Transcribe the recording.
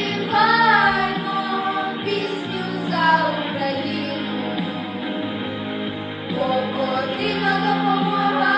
Заспіваймо пісню за Україну, бо потрібна допомога